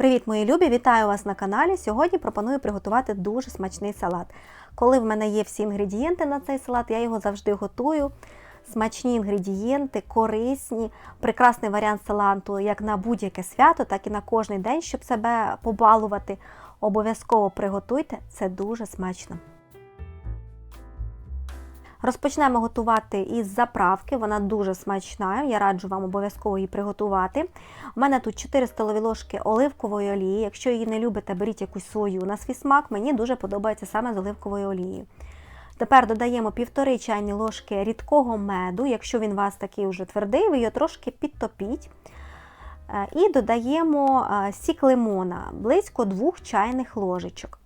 Привіт, мої любі! Вітаю вас на каналі. Сьогодні пропоную приготувати дуже смачний салат. Коли в мене є всі інгредієнти на цей салат, я його завжди готую. Смачні інгредієнти, корисні, прекрасний варіант салату як на будь-яке свято, так і на кожний день, щоб себе побалувати. Обов'язково приготуйте, це дуже смачно. Розпочнемо готувати із заправки, вона дуже смачна, я раджу вам обов'язково її приготувати. У мене тут 4 столові ложки оливкової олії. Якщо її не любите, беріть якусь свою на свій смак. Мені дуже подобається саме з оливковою олією. Тепер додаємо 1,5 чайні ложки рідкого меду. Якщо він у вас такий вже твердий, ви його трошки підтопіть. Е, І додаємо е, сік лимона, близько 2 чайних ложечок.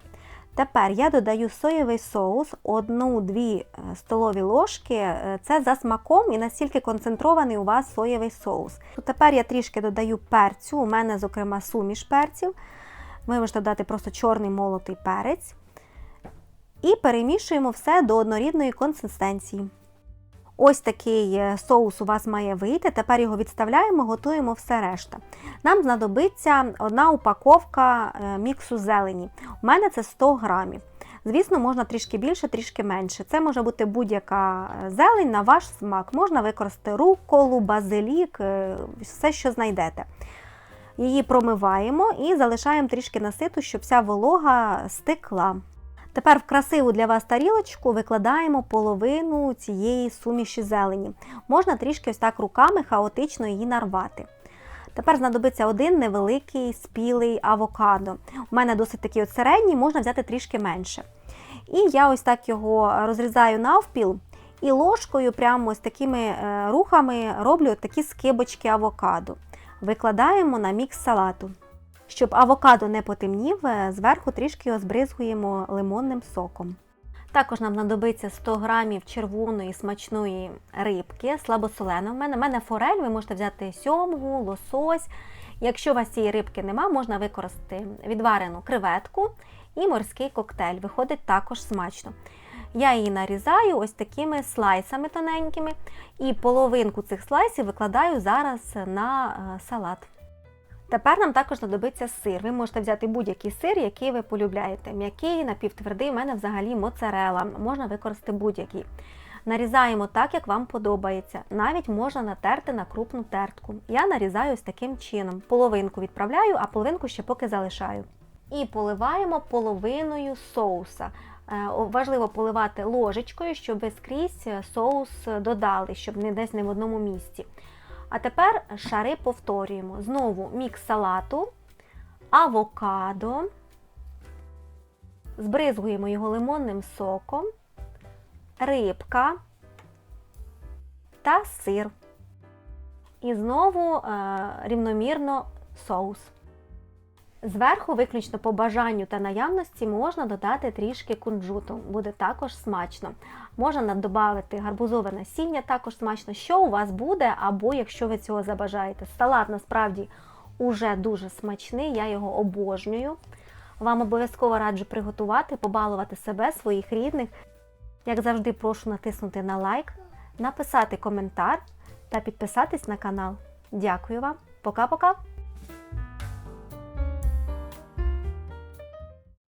Тепер я додаю соєвий соус, 1-2 столові ложки. Е, Це за смаком і настільки концентрований у вас соєвий соус. Тепер я трішки додаю перцю, у мене, зокрема, суміш перців. Ви можете додати просто чорний молотий перець. І перемішуємо все до однорідної консистенції. Ось такий е, соус у вас має вийти. Тепер його відставляємо, готуємо все решта. Нам знадобиться одна упаковка е, міксу зелені. У мене це 100 грамів. Звісно, можна трішки більше, трішки менше. Це може бути будь-яка е, зелень на ваш смак. Можна використати рукколу, базилік, все, що знайдете. Її промиваємо і залишаємо трішки наситу, щоб вся волога стекла. Тепер в красиву для вас тарілочку викладаємо половину цієї суміші зелені. Можна трішки ось так руками хаотично її нарвати. Тепер знадобиться один невеликий спілий авокадо. У мене досить такий от середній, можна взяти трішки менше. І я ось так його розрізаю навпіл і ложкою, прямо ось такими е, рухами роблю такі скибочки авокадо. Викладаємо на мікс салату. Щоб авокадо не потемнів, е, зверху трішки його збризгуємо лимонним соком. Також нам знадобиться 100 грамів червоної смачної рибки, слабосолена. В мене, мене форель, ви можете взяти сьомгу, лосось. Якщо у вас цієї рибки нема, можна використати відварену креветку і морський коктейль. Виходить також смачно. Я її нарізаю ось такими слайсами тоненькими, і половинку цих слайсів викладаю зараз на е, салат. Тепер нам також знадобиться сир. Ви можете взяти будь-який сир, який ви полюбляєте. М'який, напівтвердий, у мене взагалі моцарела, можна використати будь-який. Нарізаємо так, як вам подобається. Навіть можна натерти на крупну тертку. Я нарізаю ось таким чином. Половинку відправляю, а половинку ще поки залишаю. І поливаємо половиною соуса. Е, Важливо поливати ложечкою, щоб ви скрізь соус додали, щоб не десь не в одному місці. А тепер шари повторюємо. Знову мікс салату, авокадо, збризгуємо його лимонним соком, рибка та сир. І знову е, рівномірно соус. Зверху, виключно по бажанню та наявності, можна додати трішки кунжуту, буде також смачно. Можна додати гарбузове насіння, також смачно, що у вас буде, або якщо ви цього забажаєте. Салат насправді уже дуже смачний, я його обожнюю. Вам обов'язково раджу приготувати, побалувати себе, своїх рідних. Як завжди, прошу натиснути на лайк, написати коментар та підписатись на канал. Дякую вам, пока-пока!